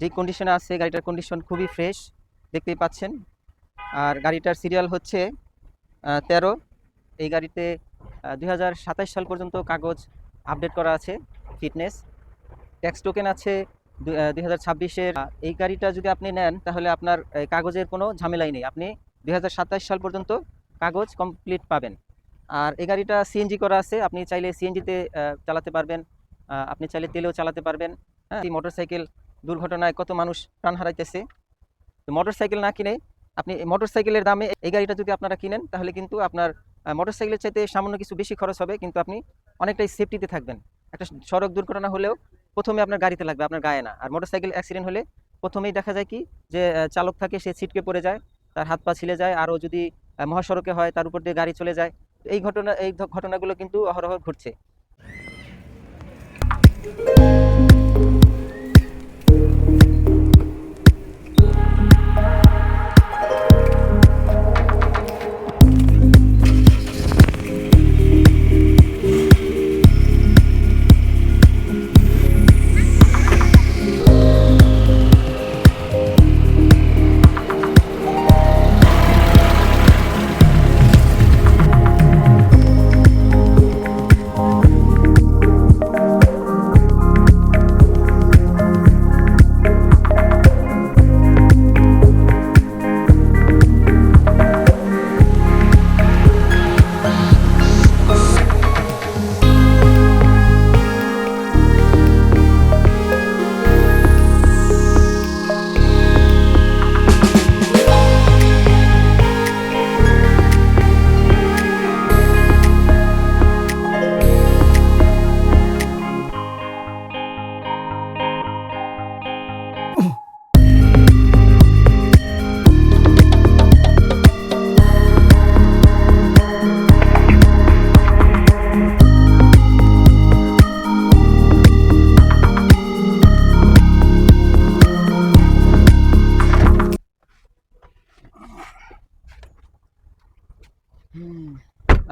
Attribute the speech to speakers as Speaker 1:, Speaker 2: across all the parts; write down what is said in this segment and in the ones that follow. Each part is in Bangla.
Speaker 1: যে কন্ডিশনে আছে, গাড়িটার কন্ডিশন খুবই ফ্রেশ দেখতেই পাচ্ছেন। আর গাড়িটার সিরিয়াল হচ্ছে তেরো। এই গাড়িতে দুই সাল পর্যন্ত কাগজ আপডেট করা আছে ফিটনেস ট্যাক্স টোকেন আছে দুই হাজার এই গাড়িটা যদি আপনি নেন, তাহলে আপনার কাগজের কোনো ঝামেলাই নেই। আপনি দুই সাল পর্যন্ত কাগজ কমপ্লিট পাবেন। আর এই গাড়িটা সিএনজি করা আছে, আপনি চাইলে সিএনজিতে চালাতে পারবেন। আপনি চাইলে তেলেও চালাতে পারবেন। হ্যাঁ এই মোটরসাইকেল দুর্ঘটনায় কত মানুষ প্রাণ হারাইতেছে। তো মোটরসাইকেল না কিনে আপনি মোটরসাইকেলের দামে এই গাড়িটা যদি আপনারা কিনেন, তাহলে কিন্তু আপনার মোটরসাইকেলের চাইতে সামান্য কিছু বেশি খরচ হবে, কিন্তু আপনি অনেকটাই সেফটিতে থাকবেন। একটা সড়ক দুর্ঘটনা হলেও প্রথমে আপনার গাড়িতে লাগবে, আপনার গায়ে না। আর মোটর মোটরসাইকেল অ্যাক্সিডেন্ট হলে প্রথমেই দেখা যায় কি যে চালক থাকে, সে ছিটকে পড়ে যায়, তার হাত পা ছিলে যায়, আরও যদি মহাসড়কে হয়, তার উপর দিয়ে গাড়ি চলে যায়। এই ঘটনা, এই ঘটনাগুলো কিন্তু অহরহ ঘটছে।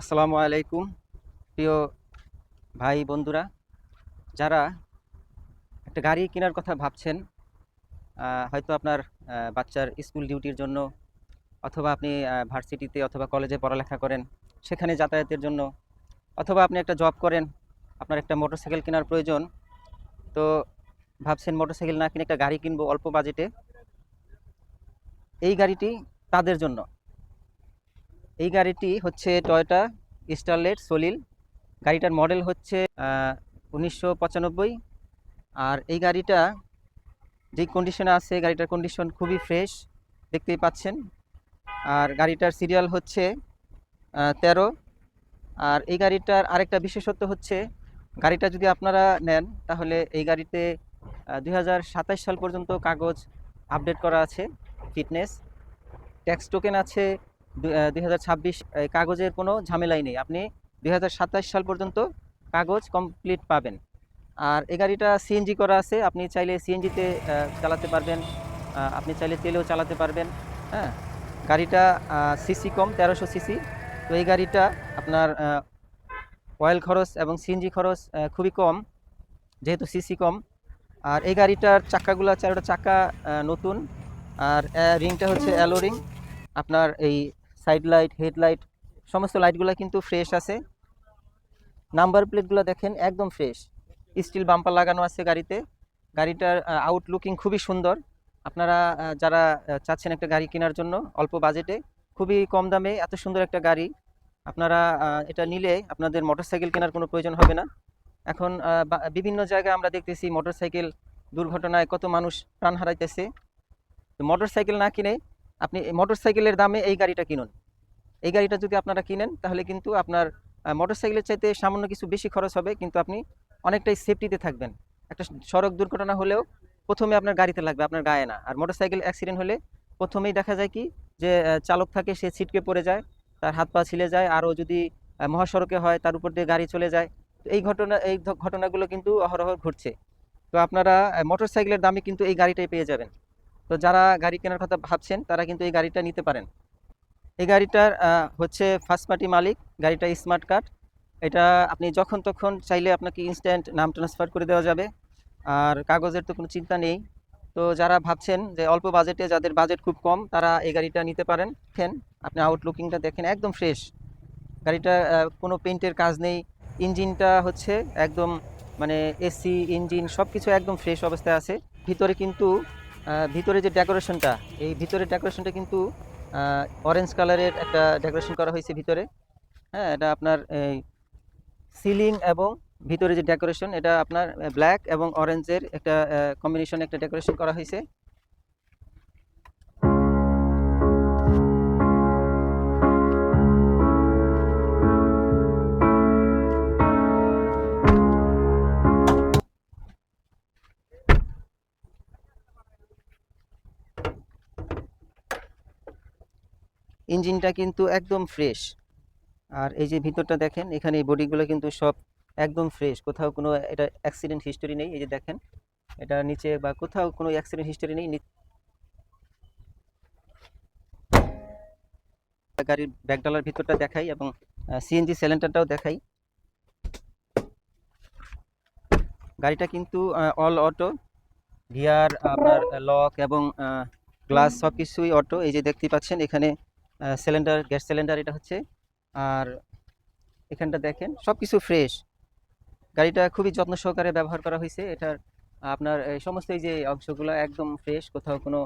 Speaker 1: আসসালামু আলাইকুম। প্রিয় ভাই বন্ধুরা, যারা একটা গাড়ি কেনার কথা ভাবছেন হয়তো আপনার বাচ্চার স্কুল ডিউটির জন্য অথবা আপনি ভার্সিটিতে অথবা কলেজে পড়ালেখা করেন, সেখানে যাতায়াতের জন্য, অথবা আপনি একটা জব করেন, আপনার একটা মোটরসাইকেল কেনার প্রয়োজন, তো ভাবছেন মোটরসাইকেল না কিনে একটা গাড়ি কিনবো অল্প বাজেটে, এই গাড়িটি তাদের জন্য। এই গাড়িটি হচ্ছে টয়োটা স্টারলেট সলিল। গাড়িটার মডেল হচ্ছে উনিশশো পঁচানব্বই। আর এই গাড়িটা যে কন্ডিশনে আছে, গাড়িটার কন্ডিশন খুবই ফ্রেশ দেখতেই পাচ্ছেন। আর গাড়িটার সিরিয়াল হচ্ছে তেরো। আর এই গাড়িটার আরেকটা বিশেষত্ব হচ্ছে, গাড়িটা যদি আপনারা নেন, তাহলে এই গাড়িতে দু হাজার সাতাশ সাল পর্যন্ত কাগজ আপডেট করা আছে ফিটনেস ট্যাক্স টোকেন আছে দুই হাজার ছাব্বিশ কাগজের কোনো ঝামেলাই নেই। আপনি দুই সাল পর্যন্ত কাগজ কমপ্লিট পাবেন। আর এই গাড়িটা সিএনজি করা আছে। আপনি চাইলে সিএনজিতে চালাতে পারবেন। আপনি চাইলে তেলেও চালাতে পারবেন। হ্যাঁ? গাড়িটা সিসি কম তেরোশো সিসি তো এই গাড়িটা আপনার অয়েল খরচ এবং সিএনজি খরচ খুবই কম যেহেতু সিসি কম। আর এই গাড়িটার চাক্কাগুলো চারোটা আহ, নতুন। আর রিংটা হচ্ছে অ্যালো রিং আপনার এই সাইড লাইট হেডলাইট সমস্ত লাইটগুলো কিন্তু ফ্রেশ আছে। নাম্বার প্লেটগুলো দেখেন, একদম ফ্রেশ স্টিল বাম্পার লাগানো আছে গাড়িতে। গাড়িটার আউটলুকিং খুবই সুন্দর। আপনারা যারা চাচ্ছেন একটা গাড়ি কেনার জন্য অল্প বাজেটে, খুবই কম দামে এত সুন্দর একটা গাড়ি। আপনারা এটা নিলে আপনাদের মোটরসাইকেল কেনার কোনো প্রয়োজন হবে না। এখন বিভিন্ন জায়গায় আমরা দেখতেছি মোটরসাইকেল দুর্ঘটনায় কত মানুষ প্রাণ হারাইতেছে। তো মোটরসাইকেল না কিনে আপনি মোটরসাইকেলের দামে এই গাড়িটা কিনুন। এই গাড়িটা যদি আপনারা কিনেন, তাহলে কিন্তু আপনার মোটরসাইকেলের চাইতে সামান্য কিছু বেশি খরচ হবে, কিন্তু আপনি অনেকটাই সেফটিতে থাকবেন। একটা সড়ক দুর্ঘটনা হলেও প্রথমে আপনার গাড়িতে লাগবে, আপনার গায়ে না। আর মোটরসাইকেল অ্যাক্সিডেন্ট হলে প্রথমেই দেখা যায় কি যে চালক থাকে, সে ছিটকে পড়ে যায়, তার হাত পা ছিলে যায়, আরও যদি মহাসড়কে হয়, তার উপর দিয়ে গাড়ি চলে যায়। এই ঘটনা, এই ঘটনাগুলো কিন্তু অহরহ ঘটছে। তো আপনারা মোটরসাইকেলের দামে কিন্তু এই গাড়িটাই পেয়ে যাবেন। তো যারা গাড়ি কেনার কথা ভাবছেন, তারা কিন্তু এই গাড়িটা নিতে পারেন। এই গাড়িটার হচ্ছে ফার্স্ট পার্টি মালিক, গাড়িটা স্মার্ট কার্ড এটা আপনি যখন তখন চাইলে আপনাকে ইনস্ট্যান্ট নাম ট্রান্সফার করে দেওয়া যাবে। আর কাগজের তো কোনো চিন্তা নেই। তো যারা ভাবছেন যে অল্প বাজেটে যাদের বাজেট খুব কম, তারা এই গাড়িটা নিতে পারেন। দেখেন, আপনি আউটলুকিংটা দেখেন, একদম ফ্রেশ গাড়িটা কোনো পেইন্টের কাজ নেই। ইঞ্জিনটা হচ্ছে একদম মানে এসি ইঞ্জিন সব কিছু একদম ফ্রেশ অবস্থায় আছে। ভিতরে কিন্তু ভিতরে যে ডেকোরেশনটা এই ভিতরে ডেকোরেশনটা কিন্তু অরেঞ্জ কালারের একটা ডেকোরেশন করা হয়েছে ভিতরে। হ্যাঁ এটা আপনার এই সিলিং এবং ভিতরে যে ডেকোরেশন এটা আপনার ব্ল্যাক এবং অরেঞ্জের একটা কম্বিনেশন একটা ডেকোরেশন করা হয়েছে। ইঞ্জিনটা কিন্তু একদম ফ্রেশ আর এই যে ভিতরটা দেখেন, এখানে এই বডিগুলো কিন্তু সব একদম ফ্রেশ কোথাও কোনো এটা অ্যাক্সিডেন্ট হিস্টোরি নেই, এই যে দেখেন, এটা নিচে বা কোথাও কোনো অ্যাক্সিডেন্ট হিস্টোরি নেই গাড়ির ব্যাকডালার ভিতরটা দেখাই এবং সিএনজি সিলিন্ডারটাও দেখাই। গাড়িটা কিন্তু অল অটো গিয়ার আপনার লক এবং গ্লাস সব কিছুই অটো এই যে দেখতে পাচ্ছেন, এখানে সিলিন্ডার গ্যাস সিলিন্ডার এটা হচ্ছে। আর এখানটা দেখেন সব কিছু ফ্রেশ গাড়িটা খুবই যত্ন সহকারে ব্যবহার করা হয়েছে। এটার, আপনার এই সমস্ত এই যে অংশগুলো একদম ফ্রেশ কোথাও কোনো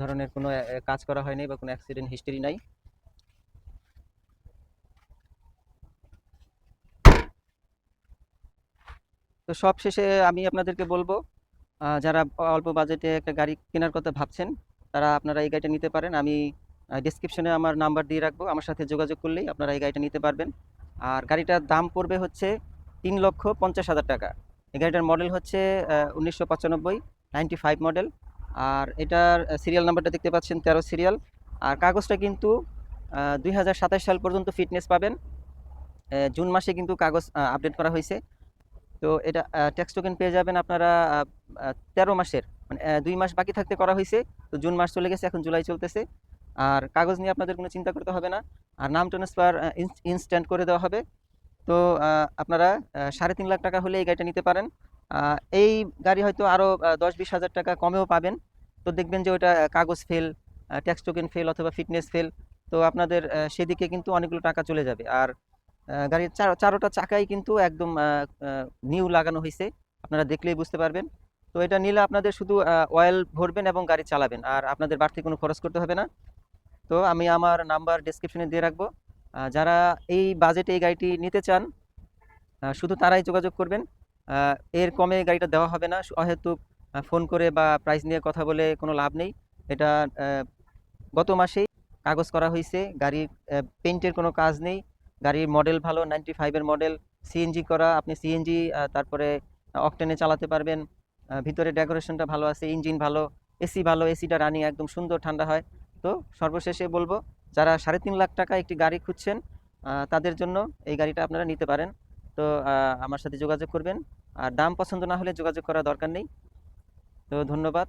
Speaker 1: ধরনের কোনো কাজ করা হয়নি বা কোনো অ্যাক্সিডেন্ট হিস্টরি নাই। তো সব শেষে আমি আপনাদেরকে বলব যারা অল্প বাজেটে একটা গাড়ি কেনার কথা ভাবছেন, তারা আপনারা এই গাড়িটা নিতে পারেন। আমি ডিসক্রিপশনে আমার নাম্বার দিয়ে রাখব। আমার সাথে যোগাযোগ করলেই আপনারা এই গাড়িটা নিতে পারবেন। আর গাড়িটার দাম পড়বে হচ্ছে তিন লক্ষ পঞ্চাশ হাজার টাকা। এই গাড়িটার মডেল হচ্ছে উনিশশো পঁচানব্বই নাইনটি ফাইভ মডেল আর এটার সিরিয়াল নাম্বারটা দেখতে পাচ্ছেন, তেরো সিরিয়াল আর কাগজটা কিন্তু দুই হাজার সাতাশ সাল পর্যন্ত ফিটনেস পাবেন। জুন মাসে কিন্তু কাগজ আপডেট করা হয়েছে। তো এটা ট্যাক্স টোকেন পেয়ে যাবেন আপনারা তেরো মাসের মানে দুই মাস বাকি থাকতে করা হয়েছে। তো জুন মাস চলে গেছে, এখন জুলাই চলতেছে। আর কাগজ নিয়ে আপনাদের কোনো চিন্তা করতে হবে না। আর নাম ট্রান্সফার ইনস্ট্যান্ট করে দেওয়া হবে। তো আপনারা সাড়ে তিন লাখ টাকা হলে এই গাড়িটা নিতে পারেন। এই গাড়ি হয়তো আরও দশ বিশ হাজার টাকা কমেও পাবেন। তো দেখবেন যে ওটা কাগজ ফেল ট্যাক্স টোকেন ফেল অথবা ফিটনেস ফেল তো আপনাদের সেদিকে কিন্তু অনেকগুলো টাকা চলে যাবে। আর গাড়ির চার- চারোটা চাকাই কিন্তু একদম নিউ লাগানো হয়েছে আপনারা দেখলেই বুঝতে পারবেন। তো এটা নিলে আপনাদের শুধু অয়েল ভরবেন এবং গাড়ি চালাবেন। আর আপনাদের বাড়তি কোনো খরচ করতে হবে না। তো আমি আমার নাম্বার ডেসক্রিপশনে দিয়ে রাখব। যারা এই বাজেটে এই গাড়িটি নিতে চান শুধু তারাই যোগাযোগ করবেন। এর কমে গাড়িটা দেওয়া হবে না। অহেতুক ফোন করে বা প্রাইস নিয়ে কথা বলে কোনো লাভ নেই। এটা গত মাসেই কাগজ করা হয়েছে। গাড়ির পেইন্টের কোনো কাজ নেই। গাড়ির মডেল ভালো নাইনটি ফাইভের মডেল সিএনজি করা, আপনি সিএনজি তারপরে অকটেনে চালাতে পারবেন। ভিতরে ডেকোরেশনটা ভালো আছে ইঞ্জিন ভালো এসি ভালো এসিটা রানিং একদম সুন্দর, ঠান্ডা হয়। তো সর্বশেষে বলব, যারা সাড়ে তিন লাখ টাকা একটি গাড়ি খুঁজছেন তাদের জন্য এই গাড়িটা আপনারা নিতে পারেন। তো আমার সাথে যোগাযোগ করবেন। আর দাম পছন্দ না হলে যোগাযোগ করার দরকার নেই। তো ধন্যবাদ।